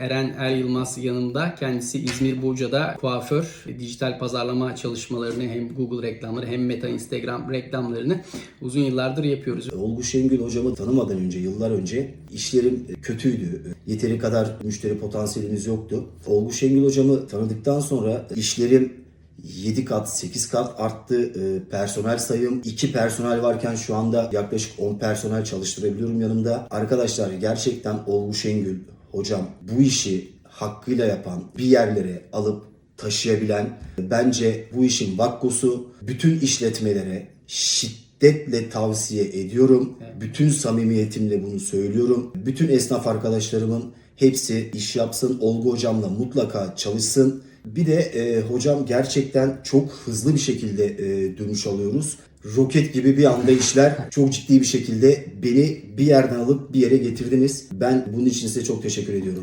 Eren Er Yılmaz yanımda. Kendisi İzmir Burca'da kuaför. Dijital pazarlama çalışmalarını hem Google reklamları hem Meta Instagram reklamlarını uzun yıllardır yapıyoruz. Olgu Şengül hocamı tanımadan önce, yıllar önce işlerim kötüydü. Yeteri kadar müşteri potansiyelimiz yoktu. Olgu Şengül hocamı tanıdıktan sonra işlerim 7 kat, 8 kat arttı. Ee, Personel sayım 2 personel varken şu anda yaklaşık 10 personel çalıştırabiliyorum yanımda. Arkadaşlar gerçekten Olgu Şengül hocam bu işi hakkıyla yapan, bir yerlere alıp taşıyabilen bence bu işin vakkosu bütün işletmelere şiddetle tavsiye ediyorum. Bütün samimiyetimle bunu söylüyorum. Bütün esnaf arkadaşlarımın hepsi iş yapsın. Olgu hocamla mutlaka çalışsın. Bir de e, hocam gerçekten çok hızlı bir şekilde e, dönüş alıyoruz. Roket gibi bir anda işler çok ciddi bir şekilde beni bir yerden alıp bir yere getirdiniz. Ben bunun için size çok teşekkür ediyorum.